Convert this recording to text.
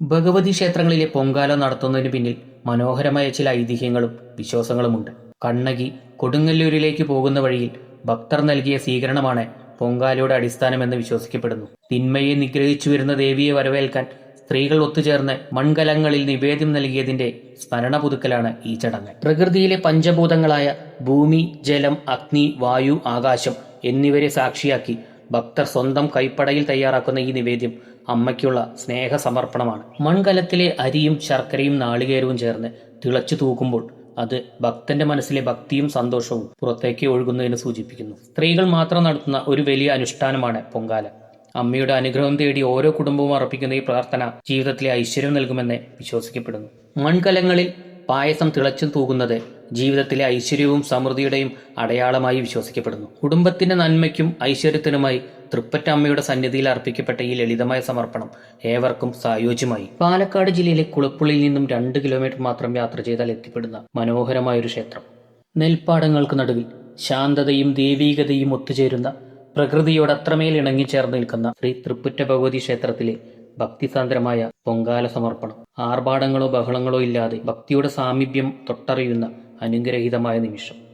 ഭഗവതി ക്ഷേത്രങ്ങളിലെ പൊങ്കാല നടത്തുന്നതിന് പിന്നിൽ മനോഹരമായ ചില ഐതിഹ്യങ്ങളും വിശ്വാസങ്ങളുമുണ്ട്. കണ്ണകി കൊടുങ്ങല്ലൂരിലേക്ക് പോകുന്ന വഴിയിൽ ഭക്തർ നൽകിയ സ്വീകരണമാണ് പൊങ്കാലയുടെ അടിസ്ഥാനമെന്ന് വിശ്വസിക്കപ്പെടുന്നു. തിന്മയെ നിഗ്രഹിച്ചു വരുന്ന ദേവിയെ വരവേൽക്കാൻ സ്ത്രീകൾ ഒത്തുചേർന്ന് മൺകലങ്ങളിൽ നിവേദ്യം നൽകിയതിന്റെ സ്മരണ പുതുക്കലാണ് ഈ ചടങ്ങ്. പ്രകൃതിയിലെ പഞ്ചഭൂതങ്ങളായ ഭൂമി ജലം അഗ്നി വായു ആകാശം എന്നിവരെ സാക്ഷിയാക്കി ഭക്തർ സ്വന്തം കൈപ്പടയിൽ തയ്യാറാക്കുന്ന ഈ നിവേദ്യം അമ്മയ്ക്കുള്ള സ്നേഹ സമർപ്പണമാണ് മൺകലത്തിലെ അരിയും ശർക്കരയും നാളികേരവും ചേർന്ന് തിളച്ചു തൂക്കുമ്പോൾ അത് ഭക്തന്റെ മനസ്സിലെ ഭക്തിയും സന്തോഷവും പുറത്തേക്ക് ഒഴുകുന്നതിന് സൂചിപ്പിക്കുന്നു. സ്ത്രീകൾ മാത്രം നടത്തുന്ന ഒരു വലിയ അനുഷ്ഠാനമാണ് പൊങ്കാല. അമ്മയുടെ അനുഗ്രഹം തേടി ഓരോ കുടുംബവും അർപ്പിക്കുന്ന ഈ പ്രാർത്ഥന ജീവിതത്തിലെ ഐശ്വര്യം നൽകുമെന്ന് വിശ്വസിക്കപ്പെടുന്നു. മൺകലങ്ങളിൽ പായസം തിളച്ചു തൂകുന്നത് ജീവിതത്തിലെ ഐശ്വര്യവും സമൃദ്ധിയുടെയും അടയാളമായി വിശ്വസിക്കപ്പെടുന്നു. കുടുംബത്തിന്റെ നന്മയ്ക്കും ഐശ്വര്യത്തിനുമായി തൃപ്പറ്റ അമ്മയുടെ സന്നിധിയിൽ അർപ്പിക്കപ്പെട്ട ഈ ലളിതമായ സമർപ്പണം ഏവർക്കും സായോജ്യമായി. പാലക്കാട് ജില്ലയിലെ കുളപ്പുള്ളിയിൽ നിന്നും രണ്ട് കിലോമീറ്റർ മാത്രം യാത്ര ചെയ്താൽ എത്തിപ്പെടുന്ന മനോഹരമായ ഒരു ക്ഷേത്രം. നെൽപ്പാടങ്ങൾക്ക് നടുവിൽ ശാന്തതയും ദൈവീകതയും ഒത്തുചേരുന്ന പ്രകൃതിയോട് അത്രമേൽ ഇണങ്ങിച്ചേർന്ന് നിൽക്കുന്ന ശ്രീ തൃപ്പുറ്റ ഭഗവതി ക്ഷേത്രത്തിലെ ഭക്തിസാന്ദ്രമായ പൊങ്കാല സമർപ്പണം. ആർഭാടങ്ങളോ ബഹളങ്ങളോ ഇല്ലാതെ ഭക്തിയുടെ സാമീപ്യം തൊട്ടറിയുന്ന അനുഗ്രഹീതമായ നിമിഷം.